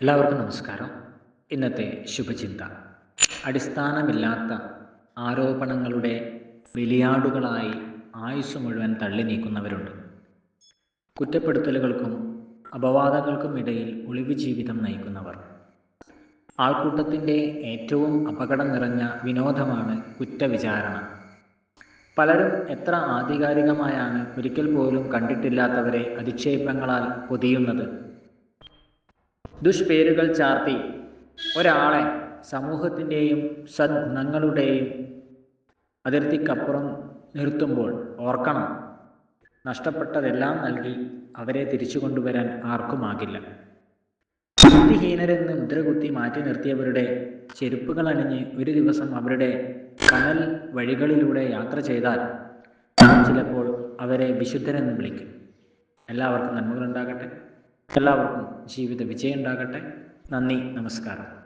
എല്ലാവർക്കും നമസ്കാരം. ഇന്നത്തെ ശുഭചിന്ത. അടിസ്ഥാനമില്ലാത്ത ആരോപണങ്ങളുടെ ബലിയാടുകളായി ആയുസ് മുഴുവൻ തള്ളി നീക്കുന്നവരുണ്ട്. കുറ്റപ്പെടുത്തലുകൾക്കും അപവാദങ്ങൾക്കും ഇടയിൽ ഒളിവ് ജീവിതം നയിക്കുന്നവർ. ആൾക്കൂട്ടത്തിന്റെ ഏറ്റവും അപകടം നിറഞ്ഞ വിനോദമാണ് കുറ്റവിചാരണ. പലരും എത്ര ആധികാരികമായാണ് ഒരിക്കൽ പോലും കണ്ടിട്ടില്ലാത്തവരെ അധിക്ഷേപങ്ങളാൽ പൊതിയുന്നത്. ദുഷ്പേരുകൾ ചാർത്തി ഒരാളെ സമൂഹത്തിന്റെയും സദ്ഗുണങ്ങളുടെയും അതിർത്തിക്കപ്പുറം നിർത്തുമ്പോൾ ഓർക്കണം നഷ്ടപ്പെട്ടതെല്ലാം നൽകി അവരെ തിരിച്ചു കൊണ്ടുവരാൻ ആർക്കുമാകില്ല ബുദ്ധിഹീനരെന്ന് മുദ്രകുത്തി മാറ്റി നിർത്തിയവരുടെ ചെരുപ്പുകൾ അണിഞ്ഞ് ഒരു ദിവസം അവരുടെ കനൽ വഴികളിലൂടെ യാത്ര ചെയ്താൽ ചിലപ്പോൾ അവരെ വിശുദ്ധരെന്ന് വിളിക്കും. എല്ലാവർക്കും നന്മകളുണ്ടാകട്ടെ. എല്ലാവർക്കും ജീവിത വിജയം ഉണ്ടാകട്ടെ നന്ദി നമസ്കാരം.